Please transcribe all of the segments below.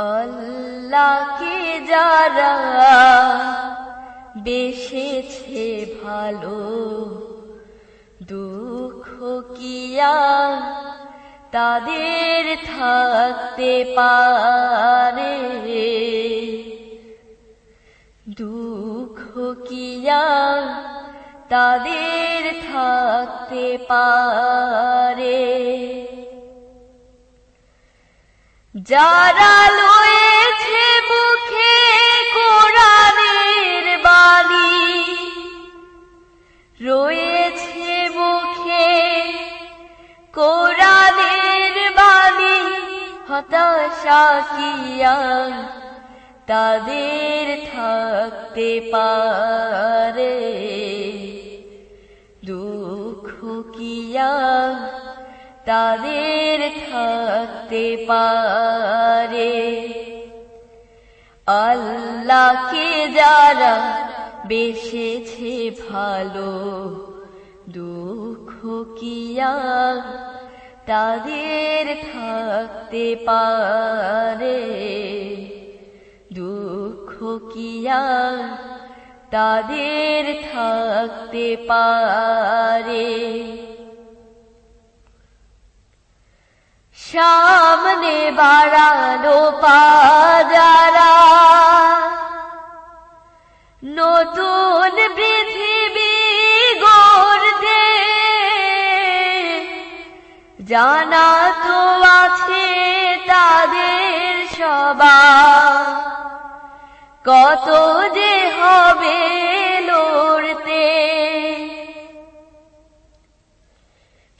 আল্লাহকে যারা বেসেছে ভালো, দুঃখ কিয়া তাদের থাকতে পারে? দুঃখ কিয়া তাদের থাকতে পারে? যারা হতাশা তাদের থাকতে পারে। দুঃখ কিয়া, তাদের থাকতে পারে। আল্লাহকে যারা বেসেছে ভালো, দুঃখ কিয়া তাদের থাকতে পারে। দুঃখ কিয়া তাদের থাকতে পারে? সামনে বাড়ানো পাজারা নতুন জানা তো আছে তাদের সবার কত যে হবে লড়তে।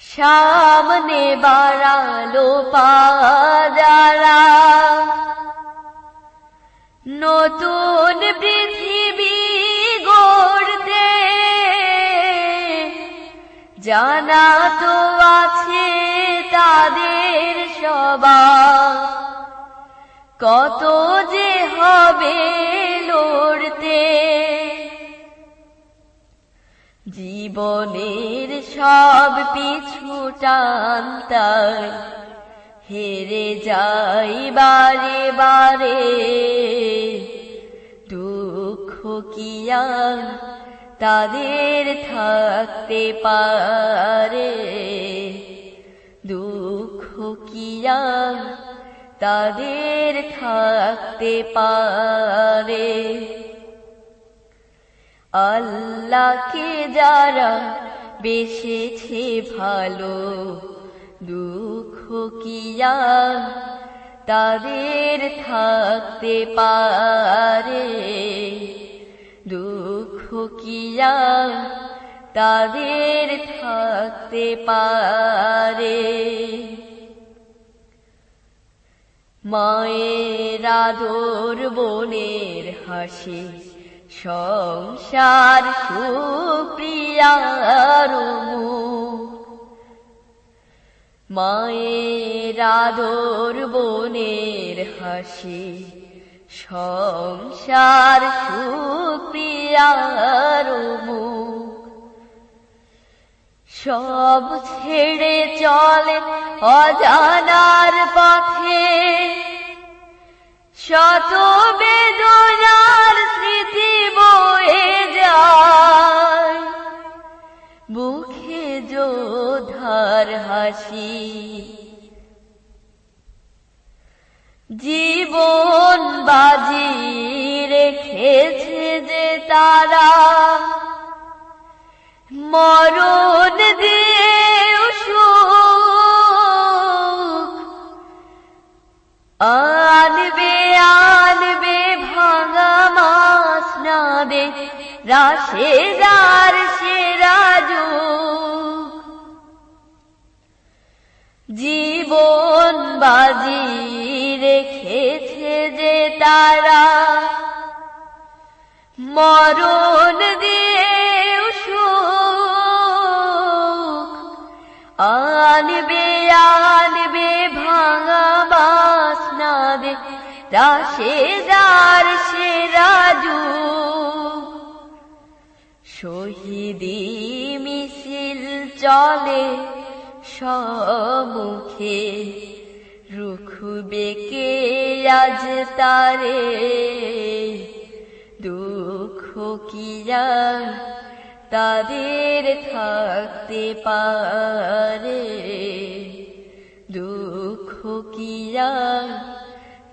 সামনে বাড়ালো পাজারা নতুন পৃথিবী গড়তে। জানা তো আছে তাদের সবার। কত যে হবে লড়তে। জীবনের সব পিছু টানতাই হেরে যাই বারে বারে। দুঃখ কিয়া তাদের থাকতে পারে? দুঃখ কিয়া তাদের থাকতে পারে। আল্লাহকে যারা বেসেছে ভালো, দুঃখ কিয়া তাদের থাকতে পারে। দুঃখ কিয়া তাদের থাকতে পারে। মায়ের আদর বোনের হাসি সংসার সুপ্রিয়ার মায়ের আদর বোনের হাসি সংসার সুপ্রিয়ার সব ছেড়ে চলে অজানার পথে। শত বেদনার স্মৃতি বয়ে যায়। মুখে যোধার হাসি। জীবন বাজি রেখেছে যে তারা মরণ সুখ আনবে আনবে, ভাঙা মাস রাশে যার সে রাজু জীবন বাজি রেখেছে যে তারা। মরণ দিয়ে রাশে যার সে রাজু। শহীদি মিছিল চলে সম্মুখে রুখবে কে আজ তারে? দুঃখ কিয়া তাদের থাকতে পারে? দুঃখ কিয়া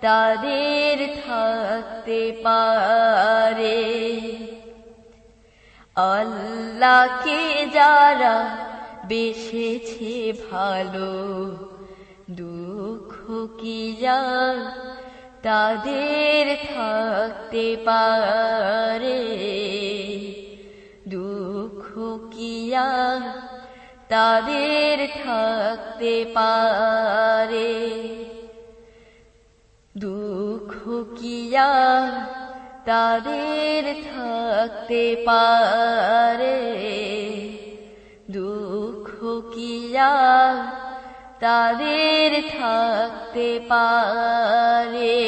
তাদের থাকতে পারে। আল্লাহকে যারা বেসেছে ভালো, দুঃখ কি যা তাদের থাকতে পারে। দুঃখ কিয়া তাদের থাকতে পারে। দুঃখ কিয়া তাদের থাকতে পারে। দুঃখ কিয়া তাদের থাকতে পারে।